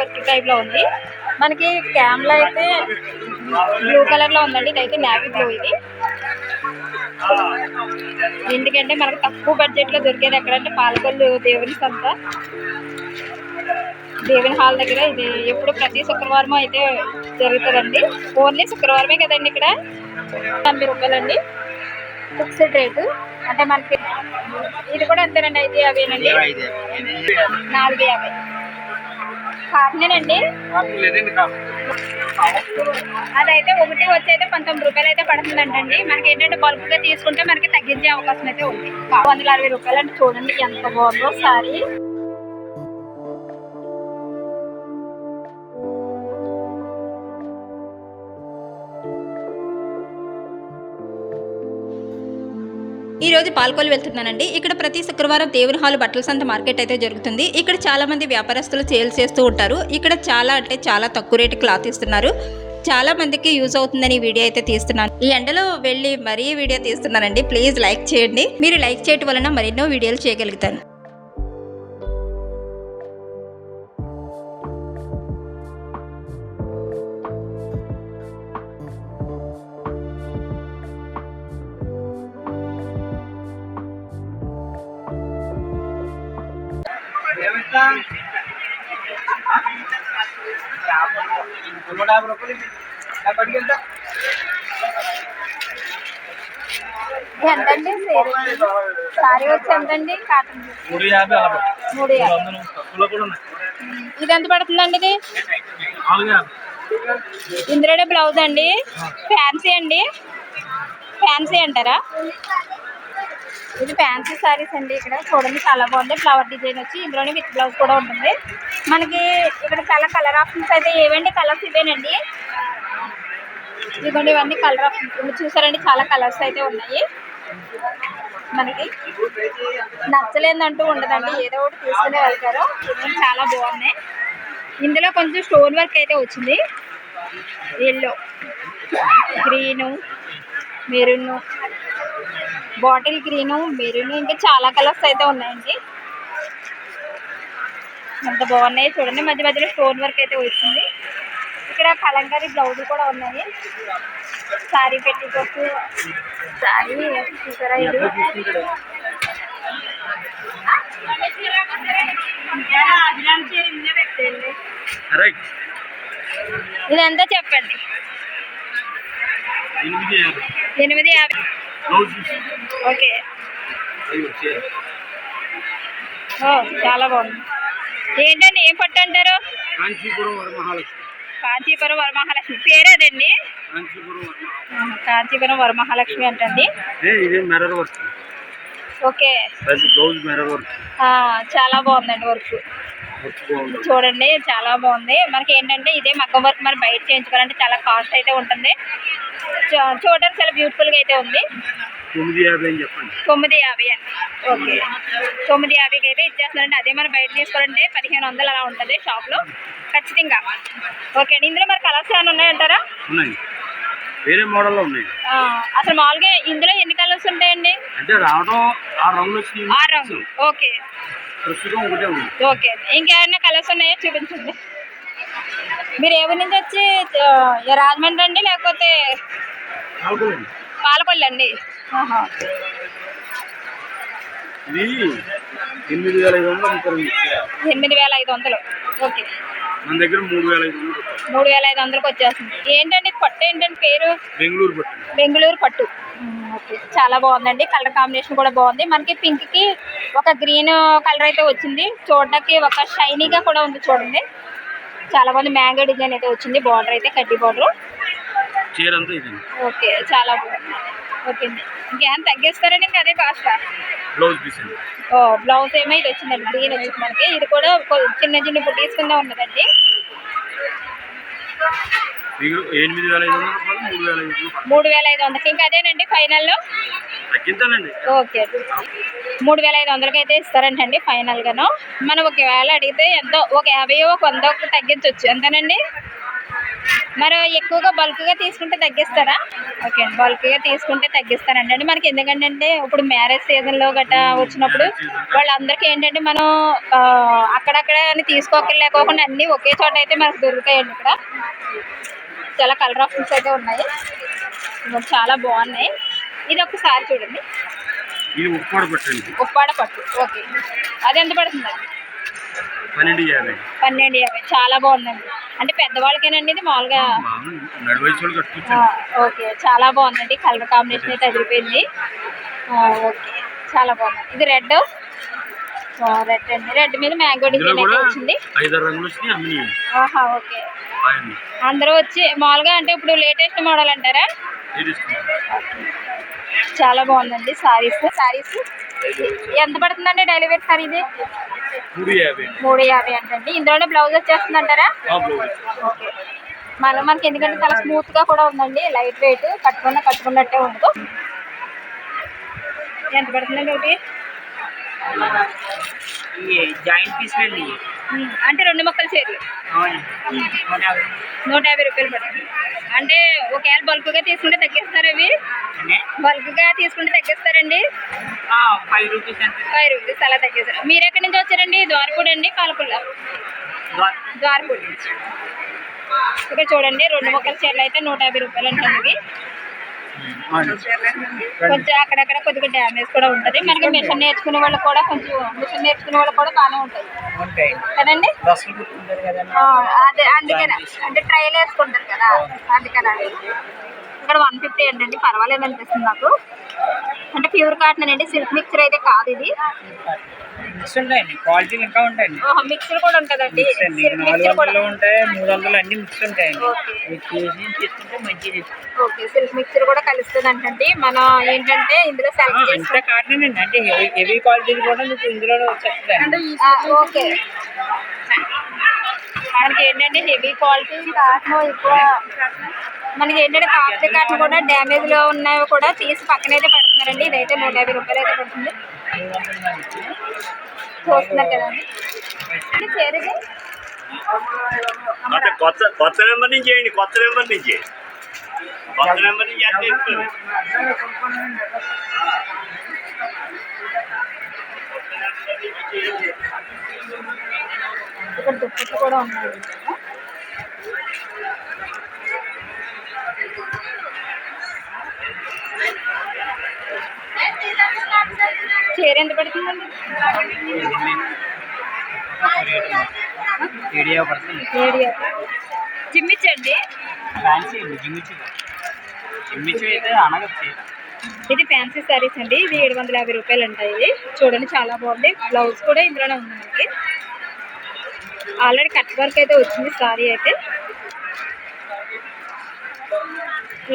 Work టైప్లో ఉంది. మనకి క్యామ్లో అయితే బ్లూ కలర్లో ఉందండి. ఇదైతే నేవీ బ్లూ ఇది. ఎందుకంటే మనకు తక్కువ బడ్జెట్లో దొరికేది ఎక్కడంటే పాలకొల్లు దేవుని సంత. దేవుని హాల్ దగ్గర ఇది ఎప్పుడు ప్రతి శుక్రవారం అయితే జరుగుతుందండి. ఓన్లీ శుక్రవారమే కదండి ఇక్కడ? తొంభై రూపాయలండి. Fixed rate. అంటే మనకి ఇది కూడా అంతేనండి. ఐదు యాభైనండి నాలుగు యాభై. కాటనేనండి అదైతే ఒకటి వచ్చి అయితే పంతొమ్మిది రూపాయలు అయితే పడుతుందంటండి. మనకి ఏంటంటే బల్క్గా తీసుకుంటే మనకి తగ్గించే అవకాశం అయితే ఉంది. వందల అరవై రూపాయలు అంటే చూడండి ఎంత బాగుందో సారీ. ఈ రోజు వెళ్తున్నానండి. ఇక్కడ ప్రతి శుక్రవారం దేవుని హాల్ బట్టల సంత మార్కెట్ అయితే జరుగుతుంది. ఇక్కడ చాలా మంది వ్యాపారస్తులు సేల్స్ చేస్తూ ఉంటారు. ఇక్కడ చాలా అంటే చాలా తక్కువ రేటు క్లాత్ ఇస్తున్నారు. చాలా మందికి యూజ్ అవుతుందని వీడియో అయితే తీస్తున్నాను. ఈ ఎండలో వెళ్ళి మరీ వీడియో తీస్తున్నానండి. ప్లీజ్ లైక్ చేయండి. మీరు లైక్ చేయడం వలన మరెన్నో వీడియోలు చేయగలుగుతాను. నూట యాభై రూపాయలు నాకు అడిగేంత ఎంతండి సారీ? వచ్చి ఎంతండి? కాటన్ మూడు యాభై మూడు ఇది ఎంత పడుతుందండి ఇది? ఇందులోనే బ్లౌజ్ అండి. ఫ్యాన్సీ అండి. ఫ్యాన్సీ అంటారా? ఇది ఫ్యాన్సీ సారీస్ అండి. ఇక్కడ చూడండి చాలా బాగుంది. ఫ్లవర్ డిజైన్ వచ్చి ఇందులోనే విత్ బ్లౌజ్ కూడా ఉంటుంది. మనకి ఇక్కడ చాలా కలర్ ఆప్షన్స్ అయితే ఏవండి? కలర్స్ ఇవేనండి. ఇదిగోండి ఇవన్నీ కలర్ ఆప్షన్స్ చూసారండి చాలా కలర్స్ అయితే ఉన్నాయి. మనకి నచ్చలేదంటూ ఉండదండి. ఏదో ఒకటి తీసుకునే వెళ్తారు. చాలా బాగున్నాయి. ఇందులో కొంచెం స్టోన్ వర్క్ అయితే వచ్చింది. Yellow green maroon bottle green maroon ఇంకా చాలా కలర్స్ అయితే ఉన్నాయండి. ఎంత బాగున్నాయి చూడండి. మధ్య మధ్యలో స్టోన్ వర్క్ అయితే వచ్చింది ఇక్కడ కలంకారీ బ్లౌజ్ కూడా ఉన్నాయి. సారీ పెట్టుకోవచ్చు సారీ చూసారా ఇది? రైట్ ఇది ఎంత చెప్పండి ఎనిమిది యాభై. ఓకే. ఓ చాలా బాగుంది. ఏంటండి ఏం పట్టు అంటారు? కాంచీపురం వరమహాలక్ష్మి. కాంచీపురం వరమహాలక్ష్మి. అదండి? కాంచీపురం వరమహాలక్ష్మి. ఆహా, కాంచీపురం వరమహాలక్ష్మి అంటండి. ఓకే. చాలా బాగుందండి వర్క్ చూడండి చాలా బాగుంది. మనకి ఏంటంటే ఇదే మగ్గం వర్క్ మరి బయట చేయించుకోవాలంటే చాలా కాస్ట్ అయితే ఉంటుంది. చూడడానికి చాలా బ్యూటిఫుల్గా అయితే ఉంది. తొమ్మిది యాభై అని చెప్పండి. తొమ్మిది యాభై అండి. ఓకే. తొమ్మిది యాభైకి అయితే ఇచ్చేస్తున్నారండి అదే మనం బయట తీసుకోవాలంటే పదిహేను వందలు అలా ఉంటుంది షాప్లో. ఖచ్చితంగా. ఓకే అండి. ఇందులో మరి కలర్స్ ఏమైనా ఉన్నాయంటారా? ఉన్నాయి వేరే మోడల్లో ఉన్నాయి. అసలు మామూలుగా ఇందులో ఎన్ని కలర్స్ ఉంటాయండి? అంటే రావడం ఆ రంగులు వచ్చి ఆరు రంగులు ఓకే. ప్రస్తుతం ఒకటే ఉంది. ఓకే. ఇంకేమైనా కలర్స్ ఉన్నాయో? చూపించండి. మీరు ఏ ఊరి నుంచి వచ్చి రాజమండ్రి అండి లేకపోతే. పాలకొల్లు అండి? ఎనిమిది వేల ఐదు వందలు అమ్ముతారు ఎనిమిది వేల ఐదు వందలు. ఓకే. మన దగ్గర మూడు వేల ఐదు వందలు. మూడు వేల ఐదు వందలకి వచ్చేస్తుంది. ఏంటండి పట్టు ఏంటండి పేరు? బెంగళూరు పట్టింది బెంగళూరు పట్టు. ఓకే. చాలా బాగుందండి. కలర్ కాంబినేషన్ కూడా బాగుంది. మనకి పింక్కి ఒక గ్రీన్ కలర్ అయితే వచ్చింది. చూడడానికి ఒక షైనీగా కూడా ఉంది చూడండి. చాలా బాగుంది మ్యాంగో డిజైన్ అయితే వచ్చింది. బార్డర్ అయితే కడ్డీ బార్డర్. ఓకే చాలా బాగుంది. ఓకే అండి. ఇంకేం తగ్గిస్తారండి ఇంకా అదే కాస్ట్ బ్లౌజ్ పీస్ ఓ బ్లౌజ్ ఏమో ఇది వచ్చిందండి గ్రీన్ వచ్చింది మనకి. ఇది కూడా చిన్న చిన్న బుటీస్ కింద ఉన్నదండి. మూడు వేల ఐదు వందలకి. ఇంకా అదేనండి ఫైనల్లో తగ్గించాలండి ఓకే మూడు వేల ఐదు వందలకి అయితే ఇస్తారంటండి ఫైనల్గాను. మనం ఒకవేళ అడిగితే ఎంతో ఒక యాభై ఒక వంద ఒక తగ్గించవచ్చు ఎంతనండి మరి ఎక్కువగా బల్క్గా తీసుకుంటే తగ్గిస్తారా? ఓకే అండి. బల్క్గా తీసుకుంటే తగ్గిస్తారండి. అంటే మనకి ఎందుకంటే ఇప్పుడు మ్యారేజ్ సీజన్లో గట్రా వచ్చినప్పుడు వాళ్ళందరికీ ఏంటంటే మనం అక్కడక్కడ అని తీసుకోకలేకోకుండా అన్నీ ఒకే చోట అయితే మనకు దొరుకుతాయండి ఇక్కడ. చాలా కలర్ ఆప్షన్స్ అయితే ఉన్నాయి. చాలా బాగున్నాయి. ఇది ఒకసారి చూడండి. ఇది ఉప్పాడు పట్టండి ఉప్పాడ పట్టు. ఓకే. అది ఎంత పడుతుందండి? పన్నెండు యాభై. పన్నెండు యాభై. చాలా బాగుందండి. అంటే పెద్దవాళ్ళకేనండి ఇది? మామూలుగా ఓకే. చాలా బాగుందండి. కలర్ కాంబినేషన్ అయితే అదిరిపోయింది. ఓకే. చాలా బాగుంది. ఇది రెడ్? రెడ్ అండి. రెడ్ మీద మ్యాంగో డిజైన్ అయితే వచ్చింది. ఆహా ఓకే. అందరూ వచ్చి మామూలుగా అంటే ఇప్పుడు లేటెస్ట్ మోడల్ అంటారా? చాలా బాగుందండి సారీస్ సారీస్ ఎంత పడుతుందండి డైలీ వేర్ సారీ ఇది? మూడు యాభై. అంటండి. ఇందులోనే బ్లౌజ్ వచ్చేస్తుంది. అంటారా మన మనకి ఎందుకంటే చాలా స్మూత్గా కూడా ఉందండి లైట్ వెయిట్ కట్టుకున్న కట్టుకున్నట్టే ఉండదు. ఎంత పడుతుందండి ఒకటి? జాయింట్ పీస్ అండి అంటే రెండు మొక్కలు చేరు నూట యాభై. రూపాయలు పడుతుంది. అంటే ఒకవేళ బల్క్గా తీసుకుంటే తగ్గిస్తారు అవి? బల్క్గా తీసుకుంటే తగ్గిస్తారండి? ఫైవ్ రూపీస్ ఫైవ్ రూపీస్ అలా తగ్గిస్తారు. మీరు ఎక్కడి నుంచి వచ్చారండి? ద్వారపూడి అండి? పాలకొల్ల ద్వారపూడి ఇక్కడ చూడండి రెండు మొక్కల చీరలు అయితే నూట యాభై రూపాయలు ఉంటుంది కొంచెం అక్కడక్కడ కొద్దిగా డ్యామేజ్ కూడా ఉంటుంది. మనకి మిషన్ నేర్చుకునే వాళ్ళు కూడా కొంచెం మిషన్ నేర్చుకునే వాళ్ళు కూడా బాగానే ఉంటుంది ఉంటాయి. కదండి? అదే అందుకనే. అంటే ట్రైల్ వేసుకుంటారు కదా. అందుకని ఇక్కడ వన్ ఫిఫ్టీ ఏంటండి? పర్వాలేదు అనిపిస్తుంది నాకు. అంటే ప్యూర్ కాటన్ అండి సిల్క్ మిక్చర్ అయితే కాదు ఇది. ఉంటాయండి. ఇంకా ఉంటాయండి. కూడా ఉంటుందండి. మిక్స్ అండి. సిల్క్ నాలుగు మిక్చర్ కూడా. వందలు ఉంటాయి మూడు వందలు అన్ని మిక్స్ ఉంటాయండి. ఓకే. మీరు చూసి తీసుకుంటే మంచిది. ఓకే సిల్క్ మిక్చర్ కూడా కలుస్తుంది అంటండి. మనం ఏంటంటే ఇందులో సెలెక్ట్ కాటన్ అండి. అంటే హెవీ హెవీ క్వాలిటీ కూడా మీకు ఇందులో ఓకే. మనకి ఏంటంటే హెవీ క్వాలిటీ కాటన్ ఎక్కువ. మనకి ఏంటంటే కాస్ట్లీ కాటన్ కూడా డ్యామేజ్లో ఉన్నవి కూడా తీసి పక్కనైతే పెడుతున్నారండి. ఇదైతే నూట యాభై రూపాయలు అయితే పడుతుంది. చూస్తున్నారు కదండి చేరేది కొత్త కొత్త నెంబర్ నుంచి చేయండి కొత్త నెంబర్ నుంచి. కొత్త నెంబర్ నుంచి ఇక్కడ దుప్పట్లు కూడా ఉన్నాయి. చీర ఎంత పడుతుందండి? అనగచ్చు ఇది ఫ్యాన్సీ సారీస్ అండి. ఇది ఏడు వందల యాభై రూపాయలు ఉంటాయి. చూడండి చాలా బాగుంది. బ్లౌజ్ కూడా ఇందులోనే ఉంది మనకి. ఆల్రెడీ కట్ వర్క్ అయితే వచ్చింది సారీ అయితే.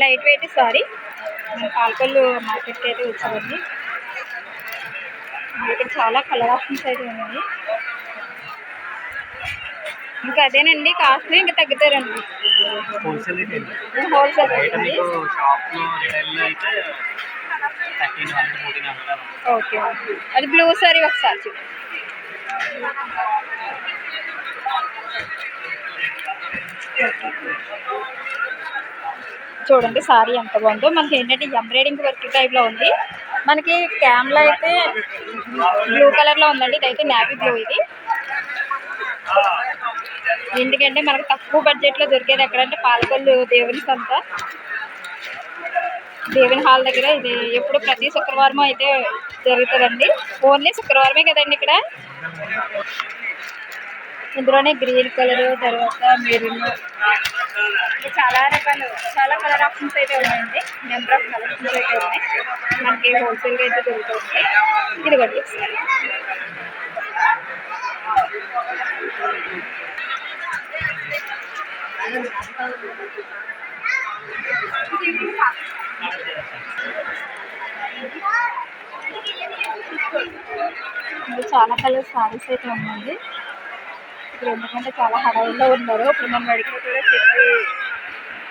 లైట్ వెయిట్ సారీ మన పాలకొల్లు మార్కెట్కి అయితే వచ్చిందండి. ఇక్కడ చాలా కలర్ ఆప్షన్స్ అయితే ఉన్నాయి. ఇంకా అదేనండి కాస్ట్లీ ఇంకా తగ్గుతారండి. హోల్సేల్ ఓకే అది బ్లూ సారీ ఒకసారి చూడండి చూడండి సారీ ఎంత బాగుందో. మనకి ఏంటంటే ఎంబ్రాయిడింగ్ వర్క్ టైప్లో ఉంది. మనకి క్యామ్లో అయితే బ్లూ కలర్లో ఉందండి. ఇదైతే నావీ బ్లూ ఇది. ఎందుకంటే మనకు తక్కువ బడ్జెట్లో దొరికేది ఎక్కడంటే పాలకొల్లు దేవుని సంత. దేవుని హాల్ దగ్గర ఇది ఎప్పుడు ప్రతి శుక్రవారం అయితే జరుగుతుందండి. ఓన్లీ శుక్రవారమే కదండి ఇక్కడ? ఇందులోనే గ్రీన్ కలర్ తర్వాత మెరూన్. చాలా రకాలు చాలా కలర్ ఆప్షన్స్ అయితే ఉన్నాయండి. నెంబర్ ఆఫ్ కలర్స్ అయితే ఉన్నాయి. మనకి హోల్సేల్గా అయితే దొరుకుతుంది. ఇది ఒకటి చాలా కలర్ సారీస్ అయితే ఉన్నాయి. ఇప్పుడు ఎందుకంటే చాలా హడావుల్లో ఉన్నారు ఇప్పుడు మనం అడిగిన కూడా చెప్పి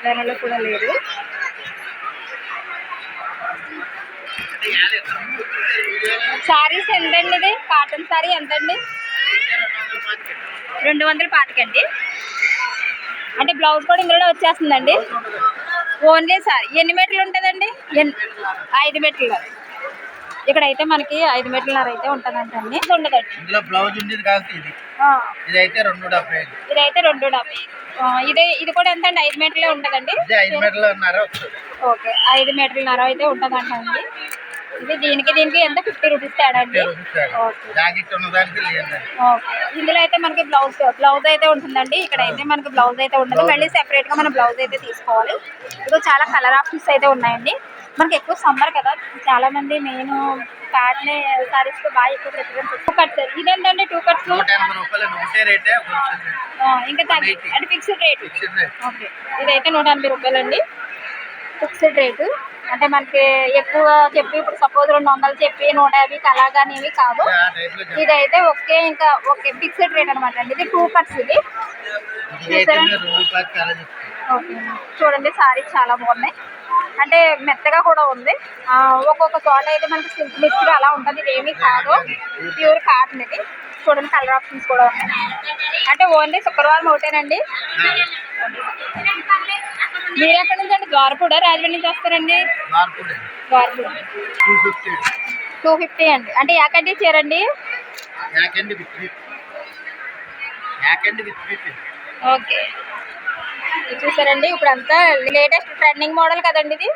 ధరలో కూడా లేదు. సారీస్ ఎంతండి? ఇది కాటన్ సారీ ఎంతండి? రెండు వందల పాతికండి. అంటే బ్లౌజ్ కూడా ఇందులో వచ్చేస్తుందండి. ఓన్లీ సారీ. ఎన్ని మెట్లు ఉంటుందండి? ఎన్ ఐదు మీటర్లు ఇక్కడ అయితే మనకి ఐదు మీటర్లన్నర అయితే ఉంటుందంటండి. ఇది ఉండదండి. ఇందులో బ్లౌజ్ ఉండేది కాదు ఇది. ఆ, ఇదైతే రెండు డెబ్బై ఐదు. ఇదైతే రెండు డెబ్బై ఆ, ఇదే ఇది కూడా ఎంత అండి ఐదు మీటర్లే ఉంటుందండి? ఇది ఐదు మీటర్లు ఉన్నారా వస్తుంది. ఓకే ఐదు మీటర్లన్నర అయితే ఉంటుందంటండి. ఇది దీనికి దీనికి ఎంత ఫిఫ్టీ రూపీస్ తేడా అండి? ఇందులో అయితే మనకి బ్లౌజ్ బ్లౌజ్ అయితే ఉంటుందండి. ఇక్కడ అయితే మనకి బ్లౌజ్ అయితే ఉండదు. మళ్ళీ సెపరేట్గా మనం బ్లౌజ్ అయితే తీసుకోవాలి. ఇది చాలా కలర్ ఆప్షన్స్ అయితే ఉన్నాయండి. మనకి ఎక్కువ సమ్మర్ కదా. చాలా మంది మెయిన్ ప్యాట్ని సారీస్ బాగా ఎక్కువ ప్రిఫరెన్స్ టూ కట్స్. ఇదేంటండి టూ కట్స్ ఇంకా తగ్గి అంటే fixed rate fixed rate okay. ఇదైతే నూట ఎనభై రూపాయలండి. ఫిక్స్డ్ రేటు అంటే మనకి ఎక్కువ చెప్పి ఇప్పుడు సపోజ్ రెండు వందలు చెప్పి నూట యాభైకి అలాగనేవి కాదు. ఇదైతే ఓకే ఇంకా ఓకే ఫిక్స్డ్ రేట్ అనమాట అండి. ఇది టూ కట్స్ ఇది. ఓకే చూడండి సారీ చాలా బాగున్నాయి. అంటే మెత్తగా కూడా ఉంది. ఒక్కొక్క చోట అయితే మనకి సిల్క్ మిక్స్డ్ అలా ఉంటుంది ఇది ఏమీ కాదు ప్యూర్ కాటన్ ఇది. చూడండి కలర్ ఆప్షన్స్ కూడా ఉన్నాయి. అంటే ఓన్లీ శుక్రవారం ఒకటేనండి? మీరు ఎక్కడి నుంచి అండి? ద్వారపూడ? రాజమండ్రి నుంచి వస్తారండి? ద్వారపూడ. టూ ఫిఫ్టీ అండి. అంటే యాకండి చీరండి? యాకండి విత్ విత్ యాకండి విత్ విత్ ఓకే. చూసారండి. ఇప్పుడు అంతా లేటెస్ట్ ట్రెండింగ్ మోడల్ కదండి ఇది?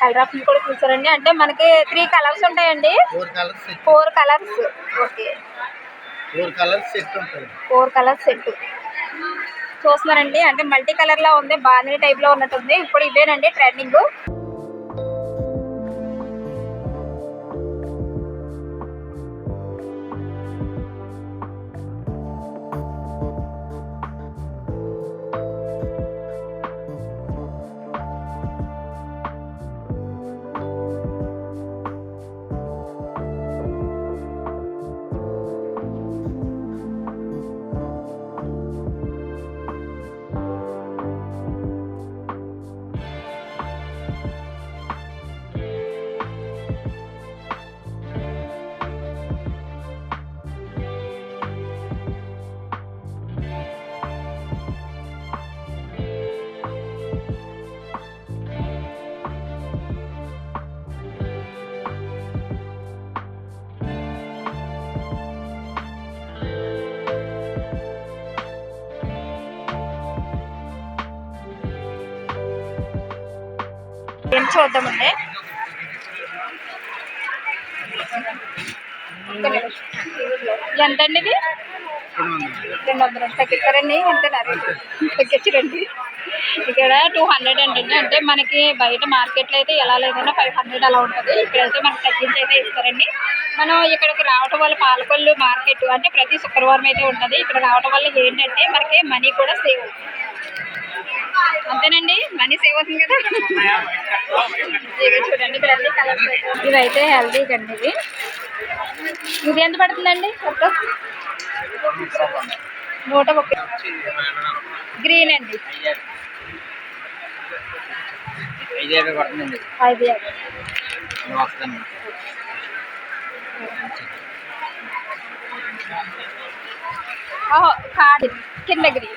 కలర్ ఆప్షన్ కూడా చూసారండి. అంటే మనకి త్రీ కలర్స్ ఉంటాయండి. Four colours okay. Four colours set ఉంటుంది ఫోర్ కలర్స్ సెట్. చూస్తున్నారండి అంటే మల్టీ కలర్ లా ఉంది బాగానే టైప్లో ఉన్నట్టుంది. ఇప్పుడు ఇవేనండి ట్రెండింగ్. చూద్దామండి. ఎంత అండి ఇది? రెండు వందలు. తగ్గిస్తారండి అంతేనా తగ్గించరండి. ఇక్కడ టూ హండ్రెడ్ అంటండి. అంటే మనకి బయట మార్కెట్లో అయితే ఎలా లేదన్నా ఫైవ్ హండ్రెడ్ అలా ఉంటుంది. ఇక్కడైతే మనకి తగ్గించి అయితే ఇస్తారండి. మనం ఇక్కడికి రావటం వల్ల పాలకొల్లు మార్కెట్ అంటే ప్రతి శుక్రవారం అయితే ఉంటుంది. ఇక్కడ రావటం వల్ల ఏంటంటే మనకి మనీ కూడా సేవ్ అవుతుంది. అంతేనండి మనీ సేవ్ అవుతుంది కదా. చూడండి ఇక్కడ అన్ని కలర్స్ ఇవైతే హెల్దీ కండి ఇవి. ఇది ఎంత పడుతుందండి ఒక్క నూట ముప్పై. గ్రీన్ అండి. ఐదు ఓహో కాదు కింద గ్రీన్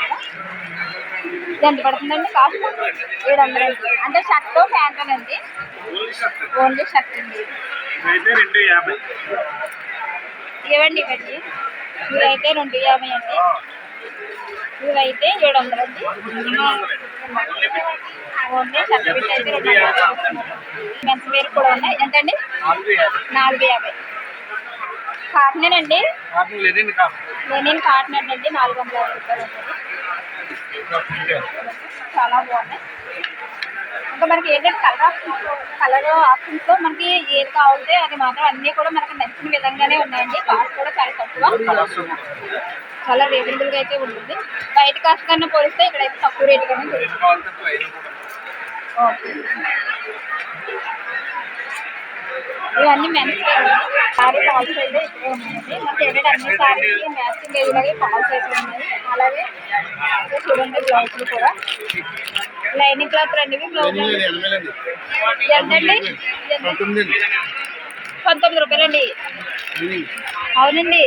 ఎంత పడుతుందండి కాస్ట్ ఏడు వందలు అండి అంటే షర్ట్ ప్యాంట్ అండి. Only shirt. అండి. ఇవ్వండి ఇవ్వండి. ఇవైతే రెండు యాభై అండి. ఇవైతే ఏడు వందలు అండి ఓన్లీ షర్ట్ బిట్ అయితే రెండు వందలు వేర్ కూడా ఉన్నాయి. ఎంతండి? నాలుగు యాభై. కాటనేనండి నాకు లేదండి కాదు నేను కాటన్ అండి. నాలుగు వందల యాభై రూపాయలు ఉంటుంది చాలా బాగున్నాయి. ఇంకా మనకి ఏంటంటే కలర్ ఆప్షన్స్ కలర్ ఆప్షన్స్లో మనకి ఏది కావాలంటే అది మాత్రం అన్ని కూడా మనకి నచ్చిన విధంగానే ఉన్నాయండి. కాస్ట్ కూడా చాలా తక్కువ. చాలా రీజనబుల్గా అయితే ఉంటుంది. బయట కాస్ట్ కన్నా పోలిస్తే ఇక్కడైతే తక్కువ రేట్ గానే దొరుకుతుంది. ఓకే. ఇవన్నీ మెన్స్ సారీ ఫాల్స్ అయితే ఇక్కడే ఉన్నాయండి. మనకి ఏంటంటే అన్ని సారీకి మ్యాచింగ్ అయ్యేలాగే ఫాల్స్ అయితే ఉన్నాయి. అలాగే చూడండి బ్లౌజులు కూడా. లైనింగ్ క్లాత్ రండి బ్లౌజ్ ఎంతండి? ఎంత? పంతొమ్మిది రూపాయలండి. అవునండి.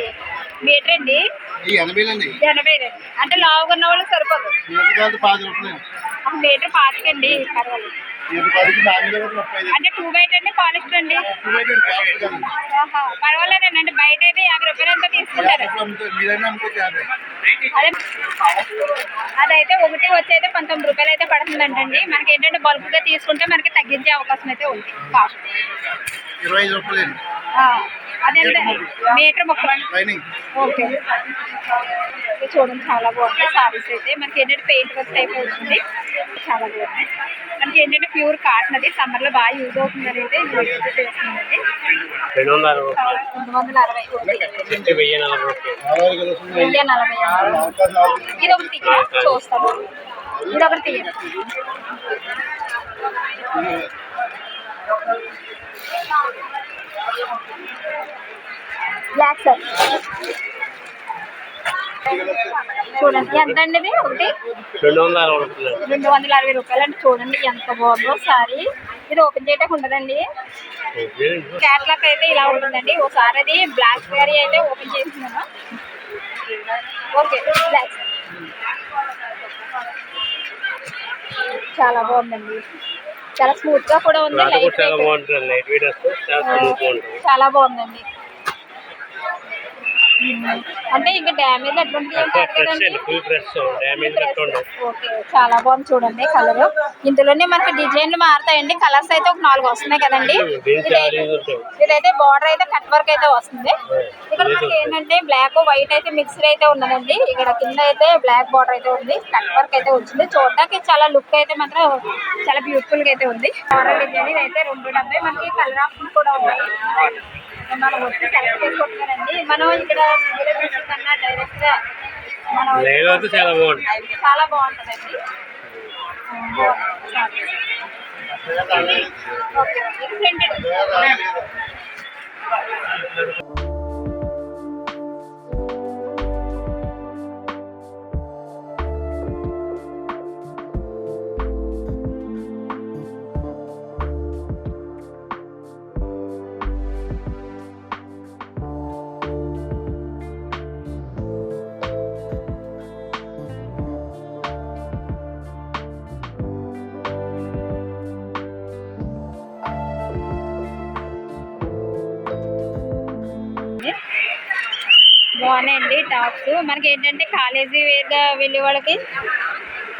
మీటర్ అండి? ఎనభై రెండు అంటే లావుగా ఉన్న వాళ్ళకి సరిపోదు. మీటర్ పాతికండి పర్వాలేదు. అంటే టూ బయట అండి? పాలిస్టర్ అండి. పర్వాలేదండి. అంటే బయట అయితే యాభై రూపాయలు అంతా తీసుకుంటారు. అదే అదైతే ఒకటి వచ్చి అయితే పంతొమ్మిది రూపాయలు అయితే పడుతుందంటండి. మనకి ఏంటంటే బల్క్గా తీసుకుంటే మనకి తగ్గించే అవకాశం అయితే ఉంది. కాస్ట్ ఇరవై ఐదు రూపాయలు మీటర్ ముక్కలు. Lining okay. ఇది చూడండి చాలా బాగుంది. సారీస్ అయితే మనకి ఏంటంటే పెయింట్ వర్క్ టైప్ వచ్చింది చాలా బాగుంది మనకి ఏంటంటే ప్యూర్ కాటన్ అది. సమ్మర్లో బాగా యూజ్ అవుతుంది అనేది రెండు వందల అరవై. వెయ్యి నలభై. ఇది ఒకటి తీయ చూస్తాను. ఇది ఒకటి తీయ బ్లాక్ సార్ చూడండి ఎంత అండి ఇది? ఒకటి? రెండు వందల అరవై రూపాయలు రెండు వందల అరవై రూపాయలు అంటే చూడండి ఎంత బాగుందో సారీ. ఇది ఓపెన్ చేయటం ఉండదండి. కేరళకి అయితే ఇలా ఉంటుందండి. ఒకసారి అది బ్లాక్ సారీ అయితే ఓపెన్ చేస్తున్నాను. ఓకే బ్లాక్ చాలా బాగుందండి. చాలా స్మూత్గా కూడా ఉంది లైట్ వెయిట్ చాలా బాగుందండి ఉమ్. అంటే ఇంకా డ్యామేజ్ అటువంటివి ఏం అంటే కాదు ఫ్రెష్ కదండి అండి ఫుల్ ఫ్రెష్ డ్యామేజ్ గట్ట ఉండదు ఓకే చాలా బాగుంది చూడండి కలర్. ఇందులోనే మనకి డిజైన్లు మారుతాయండి. కలర్స్ అయితే ఒక నాలుగు వస్తున్నాయి కదండి. ఇదైతే- ఇదైతే బార్డర్ అయితే కట్ వర్క్ అయితే వస్తుంది. ఇక్కడ మనకి ఏంటంటే బ్లాక్ వైట్ అయితే మిక్స్డ్ అయితే ఉన్నదండి. ఇక్కడ కింద అయితే బ్లాక్ బార్డర్ అయితే ఉంది. కట్ వర్క్ అయితే వచ్చింది. చూడడానికి చాలా లుక్ అయితే మాత్రం చాలా బ్యూటిఫుల్గా అయితే ఉంది. బార్డర్ డిజైన్ ఇది అయితే రెండు డెబ్బై మనకి కలర్ ఆప్షన్ కూడా ఉన్నాయి. మనం వచ్చి సెలెక్ట్ చేసుకుంటున్నారండి మనం ఇక్కడ కన్నా డైరెక్ట్గా మనం చాలా బాగుంటుంది. చాలా బాగుంటుందండి. ఓకే. బాగున్నాయండి టాప్స్. మనకి ఏంటంటే కాలేజీ వేర్గా వెళ్ళే వాళ్ళకి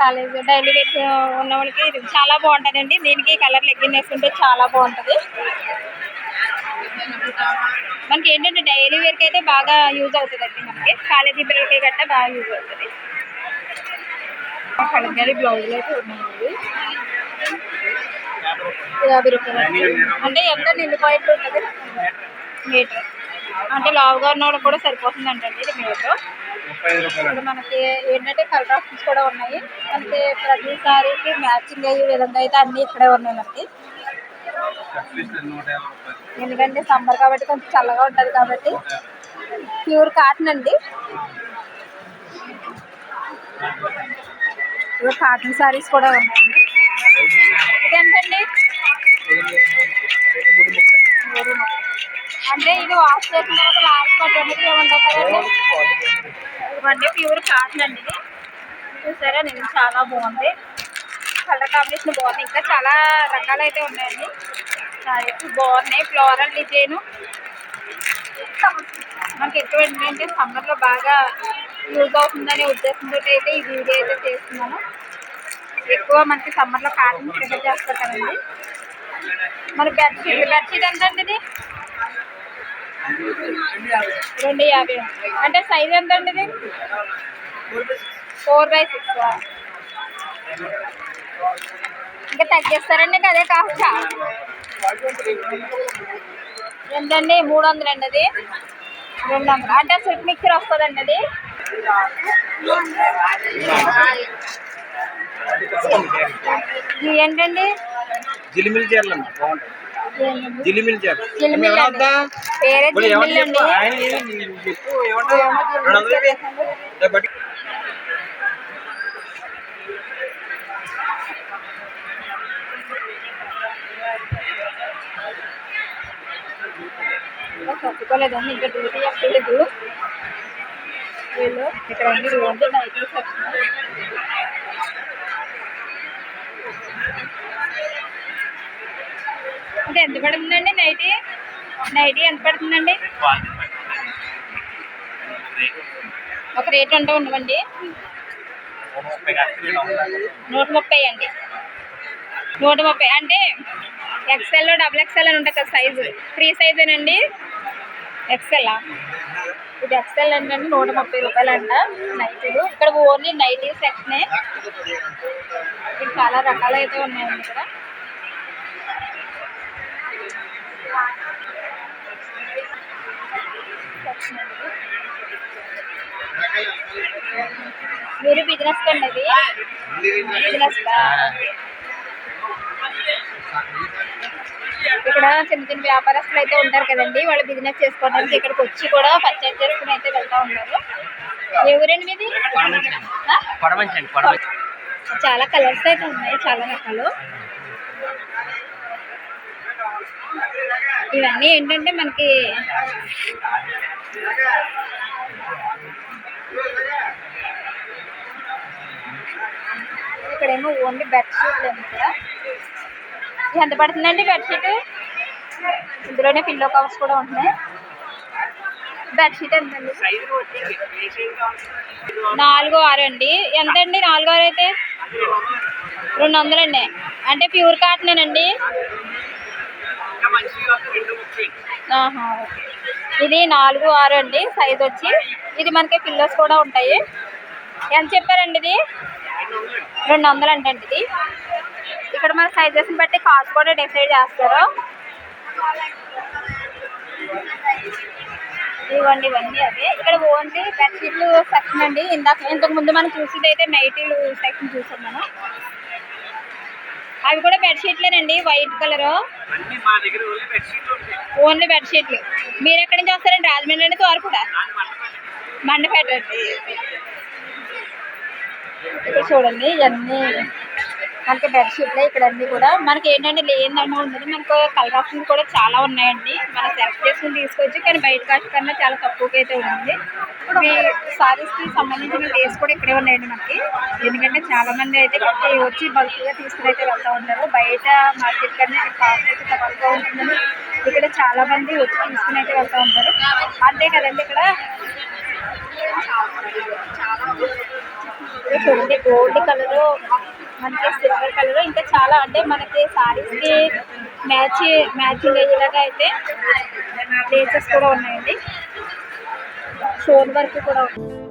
కాలేజ్ డైలీ వేర్ ఉన్న వాళ్ళకి చాలా బాగుంటుందండి. దీనికి కలర్ లెగ్గిన్ వేసుకుంటే చాలా బాగుంటుంది. మనకి ఏంటంటే డైలీ వేర్కి అయితే బాగా యూజ్ అవుతుందండి మనకి. కాలేజీ పిల్లలకి గట్టా బాగా యూజ్ అవుతుంది. కలంకారీ బ్లౌజులు అయితే ఉన్నాయండి. యాభై రూపాయలు. అంటే ఎంత నిండు పాయింట్ ఉంటుంది? మీటర్. అంటే లావుగా ఉన్న వాళ్ళకి కూడా సరిపోతుంది అంటండి ఇది మీటర్ ఇక్కడ మనకి ఏంటంటే కలర్ ఆప్షన్స్ కూడా ఉన్నాయి. మనకి ప్రతి సారీకి మ్యాచింగ్ అయ్యే విధంగా అయితే అన్ని ఇక్కడే ఉన్నాయి మనకి ఎందుకంటే సమ్మర్ కాబట్టి కొంచెం చల్లగా ఉంటుంది కాబట్టి ప్యూర్ కాటన్ అండి. కాటన్ సారీస్ కూడా ఉన్నాయండి. ఇది ఎంతండి మూడు ముక్కలు. అంటే ఇది వాష్ చేసిన తర్వాత లాస్ట్ బట్ అనేది ఏముండవు కదండి ఇవన్నీ ప్యూర్ కాటన్ అండి ఇది. చూసారా? నేను చాలా బాగుంది. కలర్ కాంబినేషన్ బాగుంది. ఇంకా చాలా రకాలు అయితే ఉన్నాయండి బాగున్నాయి. ఫ్లోరల్ డిజైన్ మనకి ఎటువంటి అంటే సమ్మర్లో బాగా యూజ్ అవుతుందనే ఉద్దేశంతో అయితే ఈ వీడియో అయితే చేస్తున్నాను. ఎక్కువ మనకి సమ్మర్లో కాటన్ ప్రిఫర్ చేస్తారు కదండి. మన బెడ్షీట్ బెడ్షీట్ ఎంత అండి ఇది? రెండు యాభై అంటే సైజ్ ఎంత అండి ఇది? ఫోర్ బై సిక్స్ ఇంకా తగ్గిస్తారండి అదే కాస్త ఎంతండి? మూడు వందలు అండి అది? రెండు వందలు. అంటే సెట్ మిక్చర్ వస్తుందండి అది? ఏంటండి జిలిమిలి చీరలు బాగుంటాయి. జిలిమిల్లి అండి. పేరే జిలిమిల్లి అండి. చేసేసాను. ఇంకా డ్యూటీ చెప్పలేదు వీళ్ళు ఇక్కడ అన్ని రోడ్డు నైట్ సెక్షన్ ఇది ఎంత పడుతుందండి నైటీ నైటీ ఎంత పడుతుందండి? ఒక రేట్ ఉంటూ ఉండవండి. నూట ముప్పై అండి. నూట ముప్పై. అంటే ఎక్సెల్ డబుల్ ఎక్సెల్ అని ఉంటుంది కదా సైజు త్రీ సైజేనండి ఎక్సెల్ ఇది ఎక్సెల్ అండి నూట ముప్పై రూపాయలు అంట నైటీలు ఇక్కడ ఓన్లీ నైటీ సెక్షనే ఇది చాలా రకాలు అయితే ఉన్నాయండి ఇక్కడ సెక్షన్ అండి ఇది. మీరు బిజినెస్ కండి బిజినెస్ ఇక్కడ చిన్న చిన్న వ్యాపారస్తులు అయితే ఉంటారు కదండి వాళ్ళు బిజినెస్ చేసుకోవడానికి ఇక్కడికి వచ్చి కూడా పర్చేజ్ చేసుకుని అయితే వెళ్తా ఉంటారు. ఏ ఊరండి మీది? చాలా కలర్స్ అయితే ఉన్నాయి చాలా రకాలు. ఇవన్నీ ఏంటంటే మనకి ఇక్కడేమో ఓన్లీ బెడ్షీట్లు ఏమో ఇక్కడ. ఎంత పడుతుందండి బెడ్షీట్ ఇందులోనే పిల్లో కవర్స్ కూడా ఉంటున్నాయి. బెడ్షీట్ ఎంతండి నాలుగు ఆరు అండి. ఎంత అండి నాలుగు ఆరు అయితే? రెండు వందలండి. అంటే ప్యూర్ కాటన్ అండి ఇది నాలుగు ఆరు అండి సైజ్ వచ్చి. ఇది మనకి పిల్లోస్ కూడా ఉంటాయి. ఎంత చెప్పారండి ఇది? రెండు వందలు అండి ఇది. ఇక్కడ మన సైజెస్ని బట్టి కాస్ట్ కూడా డిసైడ్ చేస్తారు. ఇవ్వండి ఇవన్నీ అవి. ఇక్కడ ఓన్లీ బెడ్షీట్లు సెక్షన్ అండి. ఇందాక ఇంతకు ముందు మనం చూసింది అయితే నైటీలు సెక్షన్ చూసాం మనం. అవి కూడా బెడ్షీట్లేనండి వైట్ కలర్ ఓన్లీ బెడ్షీట్లు మీరు ఎక్కడి నుంచి వస్తారండి? రాజమండ్రి నుంచి వారు కూడా మండపేట అండి. ఇక్కడ చూడండి ఇవన్నీ. మనకి బెడ్షీట్లే ఇక్కడ అన్ని కూడా మనకి ఏంటంటే లేనిదన్నా ఉండదు మనకు కలర్ ఆప్షన్స్ కూడా చాలా ఉన్నాయండి. మనం సెలెక్ట్ చేసుకుని తీసుకోవచ్చు కానీ బయట కాస్ట్ కన్నా చాలా తక్కువకి అయితే ఉంది. మీ సారీస్కి సంబంధించిన డేస్ కూడా ఇక్కడే ఉన్నాయండి మనకి. ఎందుకంటే చాలా మంది అయితే వచ్చి బల్క్గా తీసుకుని అయితే వెళ్తూ ఉంటారు. బయట మార్కెట్ కన్నా ఇక్కడ కాస్ట్ అయితే తక్కువగా ఉంటుందని ఇక్కడ చాలా మంది వచ్చి తీసుకుని అయితే వెళ్తూ ఉంటారు. అంతే కదండి ఇక్కడ? ఇక్కడ చూడండి గోల్డ్ కలర్ మనకి సిల్వర్ కలర్ ఇంకా చాలా అంటే మనకి సారీస్కి మ్యాచ్ మ్యాచింగ్ అయ్యేలాగా అయితే ప్లేసెస్ కూడా ఉన్నాయండి. షోన్ వర్క్ కూడా ఉంది.